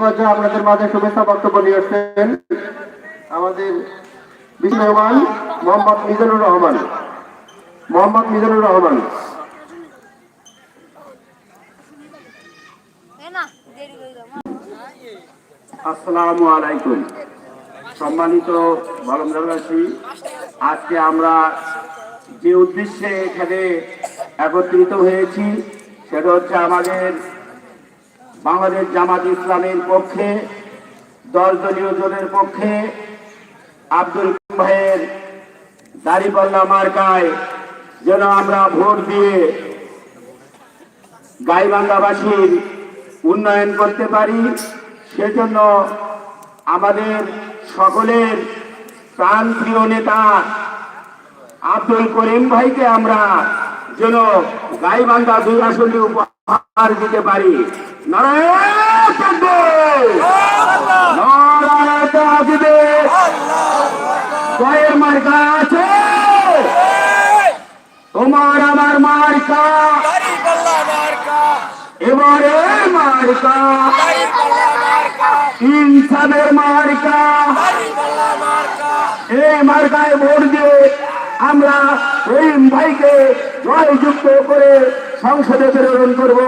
আপনাদের মাঝে শুভেচ্ছা বক্তব্য নিয়ে আসছেন আমাদের বিশেষ মেহমান মোহাম্মদ মিজানুর রহমান। মোহাম্মদ মিজানুর রহমান। আসসালামু আলাইকুম। সম্মানিত বালমদারবাসী আজকে আমরা যে উদ্দেশ্যে এখানে একত্রিত হয়েছি সেটা হচ্ছে আমাদের বাংলাদেশ জামাত ইসলামের পক্ষে দল দলীয় জোটের পক্ষে আব্দুল ভাইয়ের দাড়িপাল্লা মার্কায় যেন আমরা ভোট দিয়ে গাইবান্ধাবাসীর উন্নয়ন করতে পারি, সেজন্য আমাদের সকলের প্রাণপ্রিয় নেতা আব্দুল করিম ভাইকে আমরা যেন গাইবান্ধা দুই আসনে উপহার দিতে পারি। জয়ের মার্কা আছে! তোমার আমার মার্কা! এবারে মার্কা! ইনসানের মার্কা! এই মার্কায় ভোট দিয়ে আমরা রহিম ভাইকে জয়যুক্ত করে সংসদে প্রেরণ করব।